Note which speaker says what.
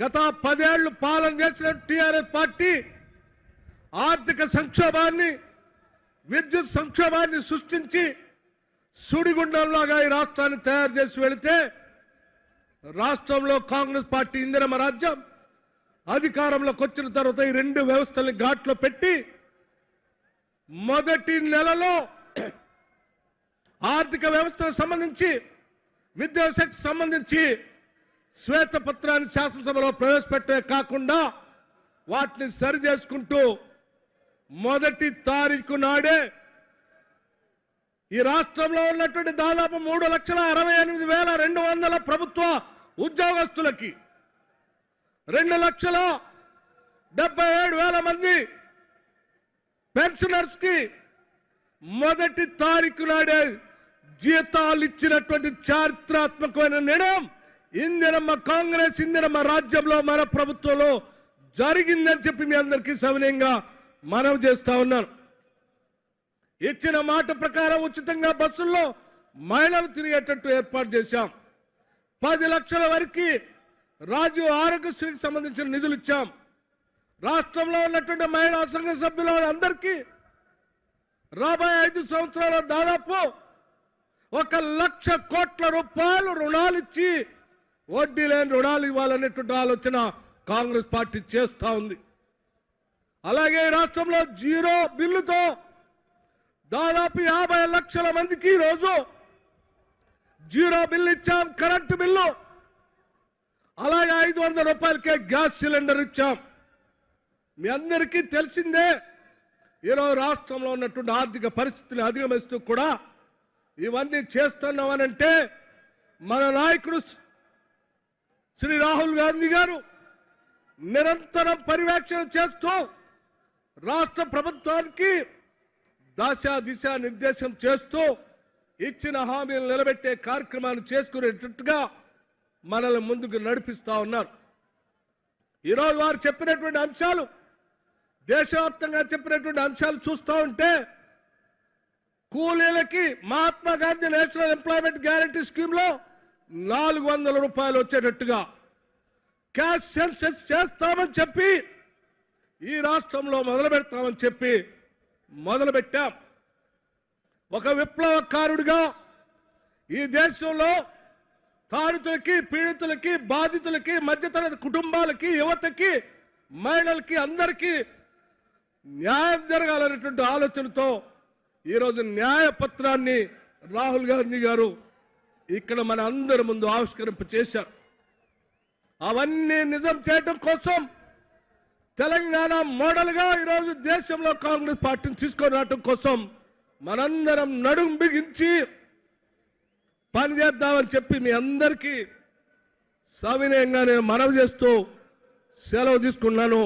Speaker 1: గత పదేళ్ళు పాలన చేసిన టీఆర్ఎస్ పార్టీ ఆర్థిక సంక్షోభాన్ని విద్యుత్ సంక్షోభాన్ని సృష్టించి సుడిగుండంలాగా ఈ రాష్ట్రాన్ని తయారు చేసి వెళితే రాష్ట్రంలో కాంగ్రెస్ పార్టీ ఇందిరమ రాజ్యం అధికారంలోకి వచ్చిన తర్వాత ఈ రెండు వ్యవస్థల్ని ఘాట్లో పెట్టి మొదటి నెలలో ఆర్థిక వ్యవస్థకు సంబంధించి విద్యాశాఖకు సంబంధించి శ్వేతపత్రాన్ని శాసనసభలో ప్రవేశపెట్టే కాకుండా వాటిని సరి చేసుకుంటూ మొదటి తారీఖు నాడే ఈ రాష్ట్రంలో ఉన్నటువంటి దాదాపు మూడు లక్షల అరవై ఎనిమిది వేల రెండు వందల ప్రభుత్వ ఉద్యోగస్తులకి రెండు లక్షల డెబ్బై ఏడు వేల మంది పెన్షనర్స్కి మొదటి తారీఖు నాడే జీతాలు ఇచ్చినటువంటి చారిత్రాత్మకమైన నిర్ణయం. ఇందిరమ్మ కాంగ్రెస్ ఇందిరమ్మ రాజ్యంలో మన ప్రభుత్వంలో జరిగిందని చెప్పి మీ అందరికీ సవినయంగా మనవి చేస్తా ఉన్నాను ఇచ్చిన మాట ప్రకారం ఉచితంగా బస్సుల్లో మహిళలు తిరిగేటట్టు ఏర్పాటు చేశాం. పది లక్షల వరకు రాజు ఆరోగ్యశ్రీకి సంబంధించిన నిధులు ఇచ్చాం. రాష్ట్రంలో ఉన్నటువంటి మహిళా సంఘ సభ్యుల అందరికీ రాబోయే ఐదు సంవత్సరాల దాదాపు ఒక లక్ష కోట్ల రూపాయలు రుణాలు ఇచ్చి వడ్డీ లేని రుణాలు ఇవ్వాలనేటువంటి ఆలోచన కాంగ్రెస్ పార్టీ చేస్తూ ఉంది. అలాగే రాష్ట్రంలో జీరో బిల్లుతో దాదాపు యాభై లక్షల మందికి ఈరోజు జీరో బిల్లు ఇచ్చాం కరెంటు బిల్లు. అలాగే ఐదు వందల రూపాయలకే గ్యాస్ సిలిండర్ ఇచ్చాం. మీ అందరికీ తెలిసిందే ఈరోజు రాష్ట్రంలో ఉన్నటువంటి ఆర్థిక పరిస్థితిని అధిగమిస్తూ కూడా ఇవన్నీ చేస్తున్నామనంటే మన నాయకుడు శ్రీ రాహుల్ గాంధీ గారు నిరంతరం పర్యవేక్షణ చేస్తూ రాష్ట్ర ప్రభుత్వానికి దశ దిశ నిర్దేశం చేస్తూ ఇచ్చిన హామీలు నిలబెట్టే కార్యక్రమాన్ని చేసుకునేటట్టుగా మనల్ని ముందుకు నడిపిస్తా ఉన్నారు. ఈరోజు వారు చెప్పినటువంటి అంశాలు దేశవ్యాప్తంగా చెప్పినటువంటి అంశాలు చూస్తూ ఉంటే కూలీలకి Mahatma Gandhi national employment guarantee స్కీమ్లో నాలుగు వందల రూపాయలు వచ్చేటట్టుగా క్యాష్ సెన్సెస్ చేస్తామని చెప్పి ఈ రాష్ట్రంలో మొదలు పెడతామని చెప్పి మొదలు పెట్టాం. ఒక విప్లవకారుడిగా ఈ దేశంలో తాడితులకి పీడితులకి బాధితులకి మధ్యతరగతి కుటుంబాలకి యువతకి మహిళలకి అందరికీ న్యాయం జరగాలనేటువంటి ఆలోచనతో ఈరోజు న్యాయపత్రాన్ని రాహుల్ గాంధీ గారు ఇక్కడ మన అందరి ముందు ఆవిష్కరింప చేశారు అవన్నీ నిజం చేయటం కోసం తెలంగాణ మోడల్గా ఈరోజు దేశంలో కాంగ్రెస్ పార్టీని తీసుకొని రావటం కోసం మనందరం నడుం బిగించి పనిచేద్దామని చెప్పి మీ అందరికీ సవినయంగా నేను మనవి చేస్తూ సెలవు తీసుకున్నాను.